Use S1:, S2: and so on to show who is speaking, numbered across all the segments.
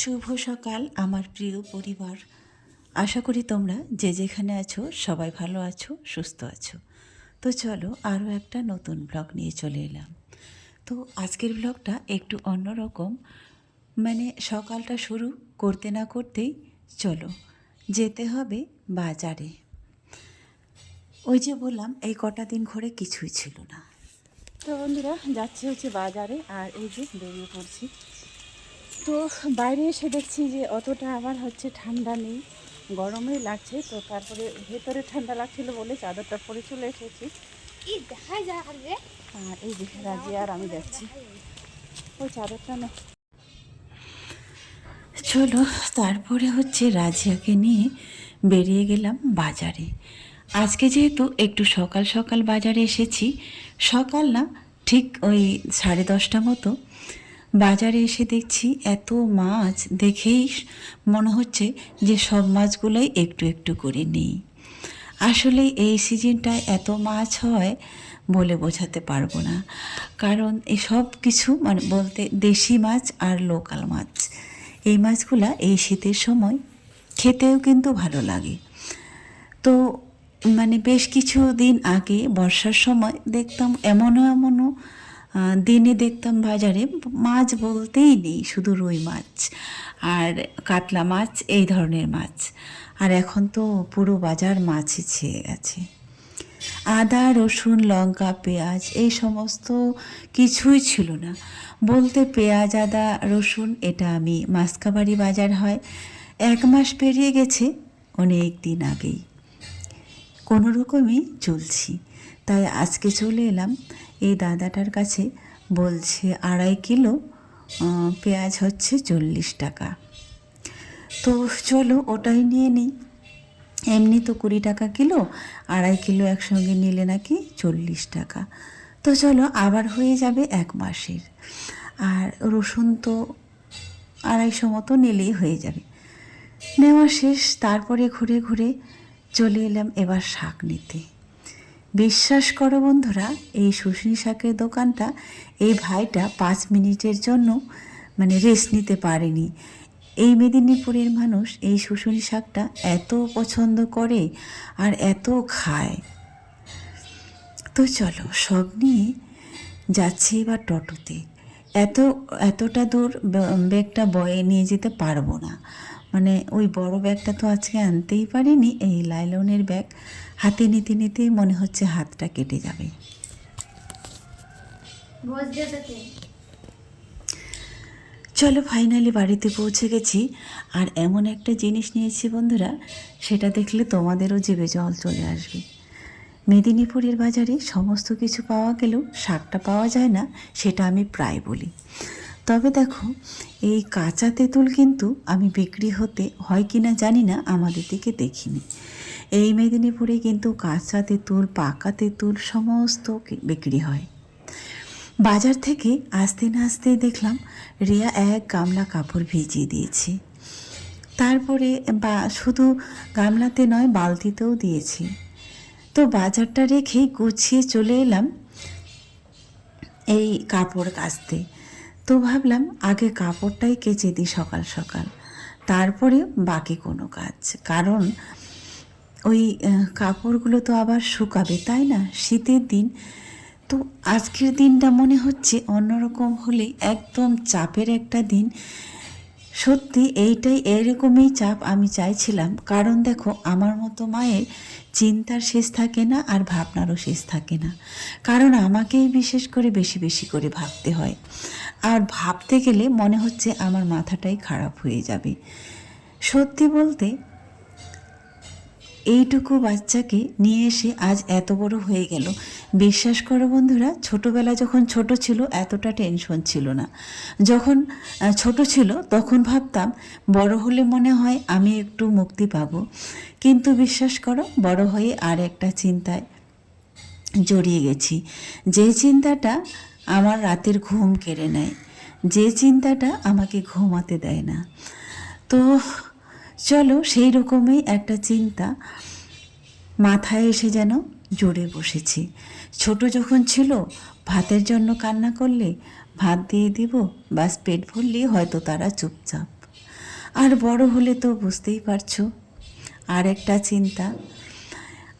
S1: শুভ সকাল, আমার প্রিয় পরিবার। আশা করি তোমরা যে যেখানে আছো, সবাই ভালো আছো, সুস্থ আছো। তো চলো আরও একটা নতুন ব্লগ নিয়ে চলে এলাম। তো আজকের ব্লগটা একটু অন্যরকম। মানে সকালটা শুরু করতে না করতেই চলো, যেতে হবে বাজারে। ওই যে বললাম, এই কটা দিন ঘরে কিছুই ছিল না। তো বন্ধুরা, যাচ্ছি হচ্ছে বাজারে, আর এই যে বেরিয়ে পড়ছি। তো বাইরে এসে দেখছি যে অতটা আবার হচ্ছে ঠান্ডা নেই গরমই লাগছে তো তারপরে ভেতরে ঠান্ডা লাগছিল বলে চাদরটা পরে চলে এসেছি।
S2: দেখা
S1: আর এই যে রাজি আর আমি যাচ্ছি। ওই চাদরটা না। চলো তারপরে হচ্ছে রাজিয়াকে নিয়ে বেরিয়ে গেলাম বাজারে। আজকে যেহেতু একটু সকাল সকাল বাজারে এসেছি সকাল না ঠিক ওই সাড়ে দশটা মতো। বাজারে এসে দেখছি এত মাছ, দেখেই মনে হচ্ছে যে সব মাছগুলোই একটু একটু করে নিই। আসলে এই সিজনটায় এত মাছ হয় বলে বোঝাতে পারব না। কারণ এই সব কিছু মানে বলতে দেশি মাছ আর লোকাল মাছ। এই মাছগুলা এই শীতের সময় খেতেও কিন্তু ভালো লাগে। তো মানে বেশ কিছু দিন আগে বর্ষার সময় দেখতাম এমনও এমনও দিনে দেখতাম বাজারে মাছ বলতেই নেই, শুধু রুই মাছ আর কাতলা মাছ, এই ধরনের মাছ। আর এখন তো পুরো বাজার মাছই ছেয়ে গেছে। আদা, রসুন, লঙ্কা, পেঁয়াজ, এই সমস্ত কিছুই ছিল না। বলতে পেঁয়াজ, আদা, রসুন, এটা আমি মাসকাবাড়ি বাজার হয়। এক মাস পেরিয়ে গেছে, অনেক দিন আগেই। কোনো রকমই চলছি। তাই আজকে চলে এলাম এই দাদাটার কাছে বলছে, আড়াই কিলো পেঁয়াজ হচ্ছে চল্লিশ টাকা। তো চলো ওটাই নিয়ে নিই। এমনি তো কুড়ি টাকা কিলো, আড়াই কিলো একসঙ্গে নিলে নাকি চল্লিশ টাকা। তো চলো, আবার হয়ে যাবে এক মাসের। আর রসুন তো আড়াইশো মতো নিলেই হয়ে যাবে। নেওয়া শেষ, তারপরে ঘুরে ঘুরে চলে এলাম এবার শাক নিতে। বিশ্বাস করো বন্ধুরা, এই শুশনি শাকের দোকানটা এই ভাইটা পাঁচ মিনিটের জন্য মানে রেস্ট নিতে পারেনি। এই মেদিনীপুরের মানুষ এই শুশুনি শাকটা এত পছন্দ করে আর এত খায়। তো চলো, সব নিয়ে যাচ্ছি এবার টোটোতে। এত, এতটা দূর ব্যাগটা বয়ে নিয়ে যেতে পারব না। মানে ওই বড় ব্যাগটা তো আজকে আনতেই পারিনি এই লাইলনের ব্যাগ। হাতে নিতে নিতেই মনে হচ্ছে হাতটা কেটে যাবে। চলো ফাইনালি বাড়িতে পৌঁছে গেছি। আর এমন একটা জিনিস নিয়েছি বন্ধুরা সেটা দেখলে তোমাদেরও জিভে জল চলে আসবে। মেদিনীপুরের বাজারে সমস্ত কিছু পাওয়া গেলেও শাকটা পাওয়া যায় না সেটা আমি প্রায় বলি। তবে দেখো, এই কাঁচা তেঁতুল কিন্তু আমি বিক্রি হতে হয় কি না জানি না, আমাদের দিকে দেখিনি। এই মেদিনীপুরে কিন্তু কাঁচা তেঁতুল, পাকা তেঁতুল সমস্ত বিক্রি হয়। বাজার থেকে আসতে না আসতেই দেখলাম, রিয়া এক গামলা কাপড় ভিজিয়ে দিয়েছে। তারপরে বা শুধু গামলাতে নয়, বালতিতেও দিয়েছি। তো বাজারটা রেখেই গুছিয়ে চলে এলাম এই কাপড় কাচতে। তো ভাবলাম আগে কাপড়টাই কেচে দিই সকাল সকাল। তারপরে বাকি কোনো কাজ। কারণ ওই কাপড়গুলো তো আবার শুকাবে, তাই না? শীতের দিন। তো আজকের দিনটা মনে হচ্ছে অন্যরকম হলে একদম চাপের একটা দিন। সত্যি এইটাই এরকমই চাপ আমি চাইছিলাম। কারণ দেখো, আমার মতো মায়ের চিন্তার শেষ থাকে না আর ভাবনারও শেষ থাকে না। কারণ আমাকেই বিশেষ করে বেশি বেশি করে ভাবতে হয়। আর ভাবতে গেলে মনে হচ্ছে আমার মাথাটাই খারাপ হয়ে যাবে। সত্যি বলতে এইটুকু বাচ্চাকে নিয়ে এসে আজ এত বড় হয়ে গেল। বিশ্বাস করো বন্ধুরা, ছোটবেলা যখন ছোট ছিল এতটা টেনশন ছিল না। যখন ছোট ছিল তখন ভাবতাম, বড় হলে মনে হয় আমি একটু মুক্তি পাবো। কিন্তু বিশ্বাস করো, বড় হয়ে আর একটা চিন্তায় জড়িয়ে গেছি। যে চিন্তাটা আমার রাতের ঘুম কেড়ে নেয়, যে চিন্তাটা আমাকে ঘুমাতে দেয় না। তো চলো সেই রকমই একটা চিন্তা মাথায় এসে যেন জোরে বসেছি। ছোট যখন ছিল, ভাতের জন্য কান্না করলে ভাত দিয়ে দিব, বাস পেট ভরলেই হয়তো তারা চুপচাপ।
S3: আর বড় হলে তো বুঝতেই পারছ। আর একটা চিন্তা,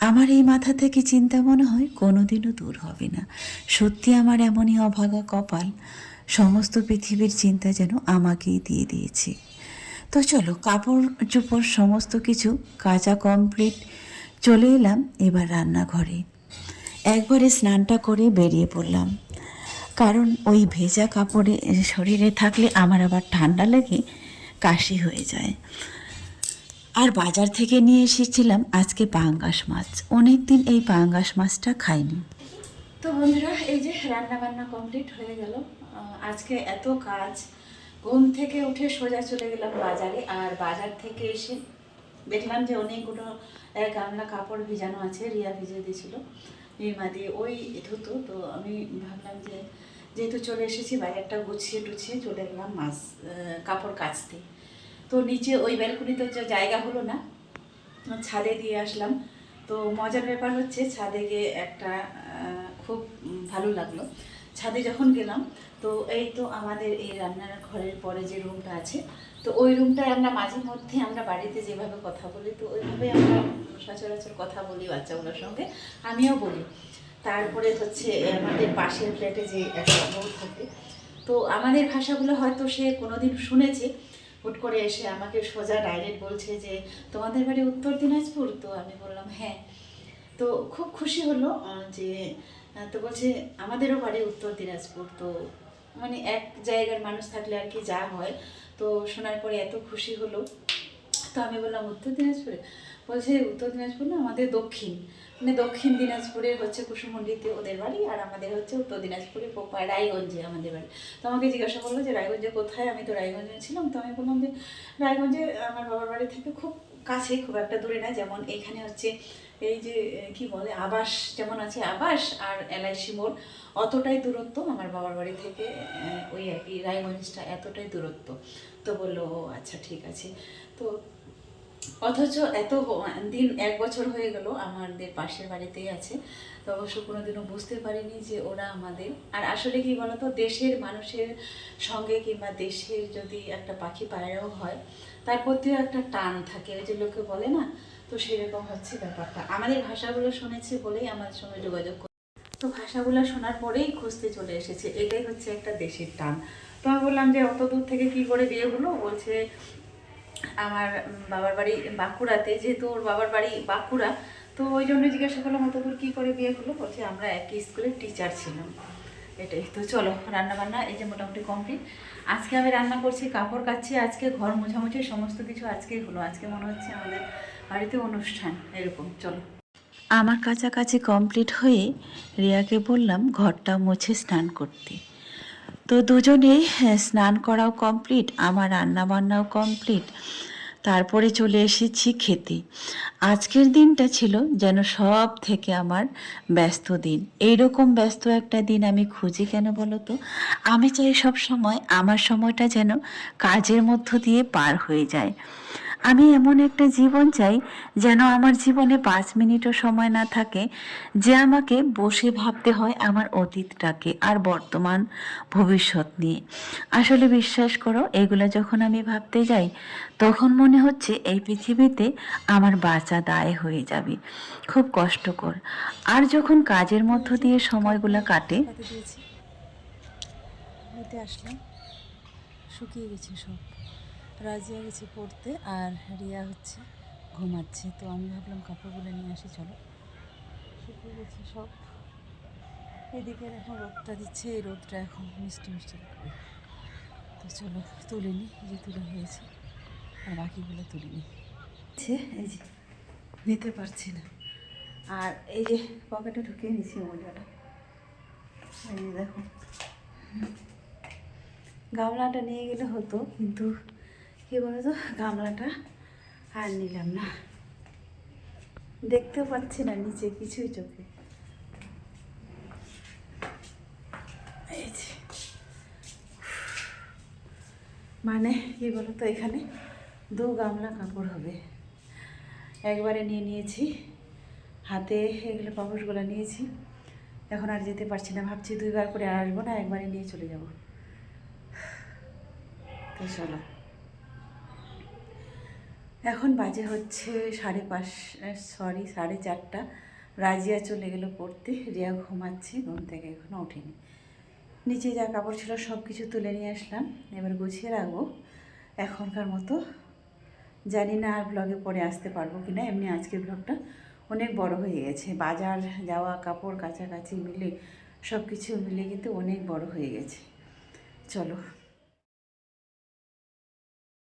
S3: আমার এই মাথা থেকে চিন্তা মনে হয় কোনোদিনও দূর হবে না। সত্যি আমার এমনই অভাগা কপাল, সমস্ত পৃথিবীর চিন্তা যেন আমাকেই দিয়ে দিয়েছে। তো চলো, কাপড় চোপড় সমস্ত কিছু কাজা কমপ্লিট চলে এলাম এবার রান্নাঘরে। একবারে স্নানটা করে বেরিয়ে পড়লাম। কারণ ওই ভেজা কাপড়ে শরীরে থাকলে আমার আবার ঠান্ডা লেগে, কাশি হয়ে যায়। আর বাজার থেকে নিয়ে এসেছিলাম আজকে পাঙ্গাস মাছ। অনেক দিন এই পাঙ্গাস মাছটা খাইনি। তো বন্ধুরা, এই যে রান্না বান্না কমপ্লিট হয়ে গেল। আজকে এত কাজ ঘুম থেকে উঠে সোজা চলে গেলাম বাজারে, আর বাজার থেকে এসে দেখলাম যে অনেকগুলো গামলা কাপড় ভিজানো আছে, রিয়া ভিজে দিয়েছিল, নির্মা দিয়ে ওই ধুতো। তো আমি ভাবলাম যে, যেহেতু চলে এসেছি, বাজারটা গুছিয়ে টুছিয়ে চলে গেলাম মাছ কাপড় কাচতে। তো নিচে ওই ব্যালকনিতে যে জায়গা হলো না ছাদে দিয়ে আসলাম। তো মজার ব্যাপার হচ্ছে, ছাদে গিয়ে একটা খুব ভালো লাগল। ছাদে যখন গেলাম তো এই তো আমাদের এই রান্নার ঘরের পরে যে রুমটা আছে, তো ওই রুমটায় আমরা মাঝে মধ্যে আমরা বাড়িতে যেভাবে কথা বলি, তো ওইভাবে আমরা সচরাচর কথা বলি বাচ্চাগুলোর সঙ্গে, আমিও বলি। তারপরে হচ্ছে আমাদের পাশের ফ্ল্যাটে যে একটা বউ থাকে, তো আমাদের ভাষাগুলো হয়তো সে কোনোদিন শুনেছে, হুট করে এসে আমাকে সোজা ডাইরেক্ট বলছে যে, তোমাদের বাড়ি উত্তর দিনাজপুর? তো আমি বললাম হ্যাঁ। তো খুব খুশি হলো যে তো বলছে, আমাদেরও বাড়ি উত্তর দিনাজপুর। তো মানে এক জায়গার মানুষ থাকলে আর কি যা হয়। তো শোনার পরে এত খুশি হলো। তো আমি বললাম, উত্তর দিনাজপুরে? বলছে, উত্তর দিনাজপুর না, আমাদের দক্ষিণ। মানে দক্ষিণ দিনাজপুরে হচ্ছে কুসুমন্ডিতে ওদের বাড়ি, আর আমাদের হচ্ছে উত্তর দিনাজপুরে রায়গঞ্জে আমাদের বাড়ি। তো আমাকে জিজ্ঞাসা করল যে, রায়গঞ্জে কোথায়? আমি তো রায়গঞ্জে ছিলাম। তো আমি বললাম যে, রায়গঞ্জে আমার বাবার বাড়ি থেকে খুব কাছে, খুব একটা দূরে না। যেমন এখানে হচ্ছে এই যে কি বলে আবাস যেমন আছে আবাস আর এলআইসি মোড় অতটাই দূরত্ব আমার বাবার বাড়ি থেকে ওই আর কি রায়গঞ্জটা এতটাই দূরত্ব। তো বলল "ও, আচ্ছা ঠিক আছে। তো অথচ এত দিন এক বছর হয়ে গেল আমাদের পাশের বাড়িতেই আছে। তো অবশ্য কোনোদিনও বুঝতে পারিনি যে ওরা আমাদের আর আসলে কি বলতো দেশের মানুষের সঙ্গে কিংবা দেশের যদি একটা পাখি পায়রাও হয় তার প্রতিও একটা টান থাকে, ওই যে লোকে বলে না? তো সেরকম হচ্ছে ব্যাপারটা। আমাদের ভাষাগুলো শুনেছি বলেই আমাদের সঙ্গে যোগাযোগ করে তো ভাষাগুলো শোনার পরেই খুঁজতে চলে এসেছে। এটাই হচ্ছে একটা দেশের টান। তো আমি বললাম যে, অত দূর থেকে কি করে বিয়ে হলো? বলছে, আমার বাবার বাড়ি বাঁকুড়াতে, যেহেতু ওর বাবার বাড়ি বাঁকুড়া, তো ওই জন্য জিজ্ঞাসা করলাম, অত দূর কী করে বিয়ে হলো? বলছে, আমরা একই স্কুলের টিচার ছিলাম। এটাই। তো চলো রান্না বান্না এই যে মোটামুটি কমপ্লিট আজকে আমি রান্না করছি কাপড় কাচ্ছি আজকে ঘর মোছামুছি সমস্ত কিছু আজকেই হলো। আজকে মনে হচ্ছে আমাদের বাড়িতে অনুষ্ঠান এরকম। চলো। আমার কাছাকাছি কমপ্লিট হয়ে রিয়াকে বললাম ঘরটা মুছে স্নান করতে। তো দুজনেই হ্যাঁ, স্নান করাও কমপ্লিট আমার রান্না বান্নাও কমপ্লিট তারপরে চলে এসেছি খেতে। আজকের দিনটা ছিল যেন সব থেকে আমার ব্যস্ত দিন। এইরকম ব্যস্ত একটা দিন আমি খুঁজি কেন বলো তো আমি চাই সব সময় আমার সময়টা যেন কাজের মধ্য দিয়ে পার হয়ে যায়। আমি এমন একটা জীবন চাই যেন আমার জীবনে পাঁচ মিনিটও সময় না থাকে, যে আমাকে বসে ভাবতে হয় আমার অতীতটাকে আর বর্তমান ভবিষ্যৎ নিয়ে। আসলে বিশ্বাস করো, এগুলো যখন আমি ভাবতে যাই, তখন মনে হচ্ছে এই পৃথিবীতে আমার বাঁচা দায় হয়ে যাবে। খুব কষ্টকর। আর যখন কাজের মধ্য দিয়ে সময়গুলো কাটে
S4: আসলাম। শুকিয়ে গেছে সব। রাজিয়া গেছে পড়তে আর রিয়া হচ্ছে ঘুমাচ্ছে। তো আমি ভাবলাম কাপড়গুলো নিয়ে আসি চলো। শুকিয়ে গেছে সব। এদিকে এখন রোদটা দিচ্ছে এই রোদটা এখন মিষ্টি মিষ্টি তো চলো তুলে যে তুলে হয়েছে। আর বাকিগুলো তুলে নিই
S3: ছে, এই যে নিতে পারছি না। আর এই যে পকেটে ঢুকিয়ে নিছি মোজাটা এই দেখো। গামলাটা নিয়ে গেলে হতো কিন্তু কী বলতো? গামলাটা আর নিলাম না। দেখতেও পাচ্ছি না নিচে, কিছুই চোখে। মানে কি বলতো, এখানে দু গামলা কাপড় হবে। একবারে নিয়ে নিয়েছি। হাতে এগুলো পাপোশগুলো নিয়েছি। এখন আর যেতে পারছি না। ভাবছি দুইবার করে আর আসব না, একবারে নিয়ে চলে যাব। তো চলো। এখন বাজে হচ্ছে সাড়ে পাঁচ সরি সাড়ে চারটা। রাজিয়া চলে গেল পড়তে, রিয়া ঘুমাচ্ছে, ঘুম থেকে এখনও ওঠেনি। নিচে যা কাপড় ছিল সব কিছু তুলে নিয়ে আসলাম, এবার গুছিয়ে রাখব। এখনকার মতো জানি না আর ব্লগে পরে আসতে পারব কি না এমনি আজকের ব্লগটা অনেক বড় হয়ে গেছে। বাজার যাওয়া, কাপড় কাছাকাছি মিলে সব কিছু মিলে কিন্তু অনেক বড় হয়ে গেছে। চলো